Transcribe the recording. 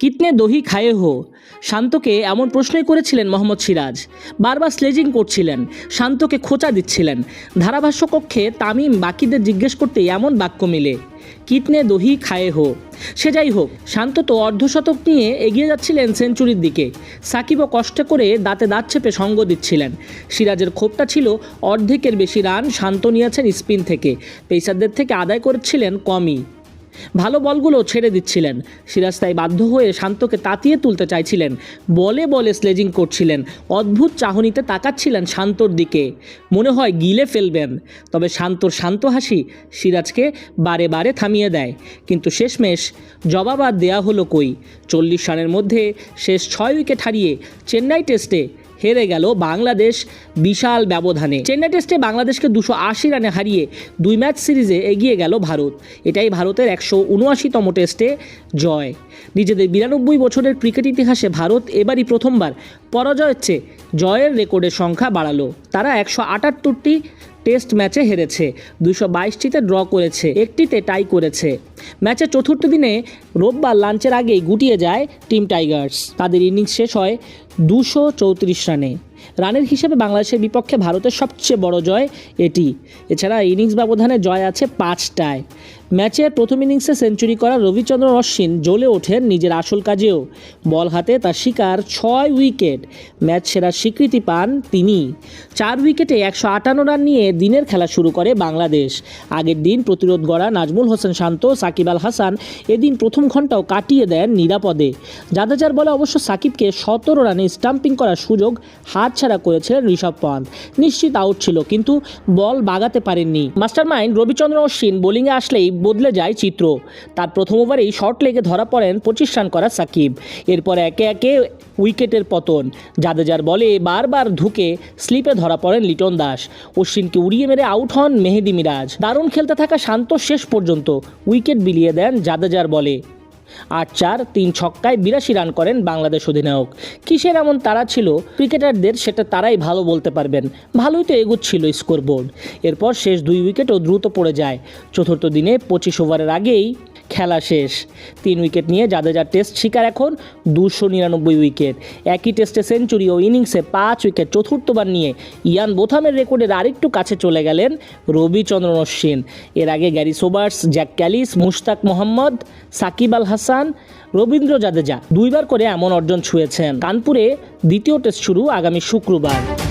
কিতনে দহি খায়ে হো? শান্তকে এমন প্রশ্নই করেছিলেন মোহাম্মদ সিরাজ। বারবার স্লেজিং করছিলেন, শান্তকে খোঁচা দিচ্ছিলেন। ধারাভাষ্য কক্ষে তামিম বাকিদের জিজ্ঞেস করতে এমন বাক্য মিলে, কিতনে দহি খায়ে হো? সে যাই হোক, শান্ত তো অর্ধশতক নিয়ে এগিয়ে যাচ্ছিলেন সেঞ্চুরির দিকে। সাকিবও কষ্ট করে দাঁতে দাঁত চেপে সঙ্গ দিচ্ছিলেন। সিরাজের ক্ষোভটা ছিল অর্ধেকের বেশি রান শান্ত নিয়েছেন স্পিন থেকে। পেসারদের থেকে আদায় করেছিলেন কমই। ভালো বলগুলো ছেড়ে দিচ্ছিলেন। সিরাজ তাই বাধ্য হয়ে শান্তকে তাতিয়ে তুলতে চাইছিলেন। বলে বলে স্লেজিং করছিলেন। অদ্ভুত চাহনিতে তাকাচ্ছিলেন শান্তর দিকে। মনে হয় গিলে ফেলবেন। তবে শান্তর শান্ত হাসি সিরাজকে বারে বারে থামিয়ে দেয়। কিন্তু শেষমেশ জবাব আর দেয়া হলো কই? চল্লিশ রানের মধ্যে শেষ ছয় উইকেট হারিয়ে চেন্নাই টেস্টে হেরে গেল বাংলাদেশ বিশাল ব্যবধানে। চেন্নাই টেস্টে বাংলাদেশকে দুশো আশি রানে হারিয়ে দুই ম্যাচ সিরিজে এগিয়ে গেল ভারত। এটাই ভারতের একশো উনআশিতম টেস্টে জয়। নিজেদের বিরানব্বই বছরের ক্রিকেট ইতিহাসে ভারত এবারই প্রথমবার পরাজয়ের চেয়ে জয়ের রেকর্ডের সংখ্যা বাড়ালো। তারা একশো আটাত্তরটি টেস্ট ম্যাচে হেরেছে। দুশো বাইশটিতে ড্র করেছে, একটিতে টাই করেছে। ম্যাচের চতুর্থ দিনে রোববার লাঞ্চের আগেই গুটিয়ে যায় টিম টাইগার্স। তাদের ইনিংস শেষ হয় দুশো চৌত্রিশ রানে। রানের হিসেবে বাংলাদেশের বিপক্ষে ভারতের সবচেয়ে বড় জয় এটি। এছাড়া ইনিংস ব্যবধানে জয় আছে পাঁচটায়। ম্যাচের প্রথম ইনিংসে সেঞ্চুরি করা রবিচন্দ্রন অশ্বিন জ্বলে ওঠেন নিজের আসল কাজেও। বল হাতে তার শিকার ছয় উইকেট। ম্যাচ সেরার স্বীকৃতি পান তিনি। চার উইকেটে একশো আটান্ন রান নিয়ে দিনের খেলা শুরু করে বাংলাদেশ। আগের দিন প্রতিরোধ গড়া নাজমুল হোসেন শান্ত, সাকিব আল হাসান এদিন প্রথম ঘন্টাও কাটিয়ে দেন নিরাপদে। জাদেজার বলে অবশ্য সাকিবকে সতেরো রানে স্টাম্পিং করার সুযোগ হাতছাড়া করেছিলেন ঋষভ পন্থ। নিশ্চিত আউট ছিল, কিন্তু বল বাগাতে পারেননি। মাস্টারমাইন্ড রবিচন্দ্র অশ্বিন বোলিংয়ে আসলেই বদলে যায় চিত্র। তার প্রথম ওভারেই শর্ট লেগে ধরা পড়েন পঁচিশ রান করা সাকিব। এরপর একে একে উইকেটের পতন। জাদেজার বলে বারবার ধুকে স্লিপে ধরা পড়েন লিটন দাস। অশ্বিনকে উড়িয়ে মেরে আউট হন মেহেদি মিরাজ। দারুণ খেলতে থাকা শান্ত শেষ পর্যন্ত উইকেট বিলিয়ে দেন জাদেজার বলে। আট চার, তিন ছক্কায় বিরাশি রান করেন বাংলাদেশ অধিনায়ক। কিসের এমন তারা ছিল? ক্রিকেটারদের সেটা তারাই ভালো বলতে পারবেন। ভালোই তো এগুচ্ছিল স্কোরবোর্ড। এরপর শেষ দুই উইকেটও দ্রুত পড়ে যায়। চতুর্থ দিনে পঁচিশ ওভারের আগেই খেলা শেষ। তিন উইকেট নিয়ে জাদেজার টেস্ট শিকার এখন দুশো নিরানব্বই উইকেট। একই টেস্টে সেঞ্চুরি ও ইনিংসে পাঁচ উইকেট চতুর্থবার নিয়ে ইয়ান বোথামের রেকর্ডের আরেকটু কাছে চলে গেলেন রবিচন্দ্রন অশ্বিন এর আগে Garry Sobers, Jacques Kallis, Mushtaq Mohammad, Shakib Al Hasan, Ravindra Jadeja দুইবার করে এমন অর্জন ছুঁয়েছেন। কানপুরে দ্বিতীয় টেস্ট শুরু আগামী শুক্রবার।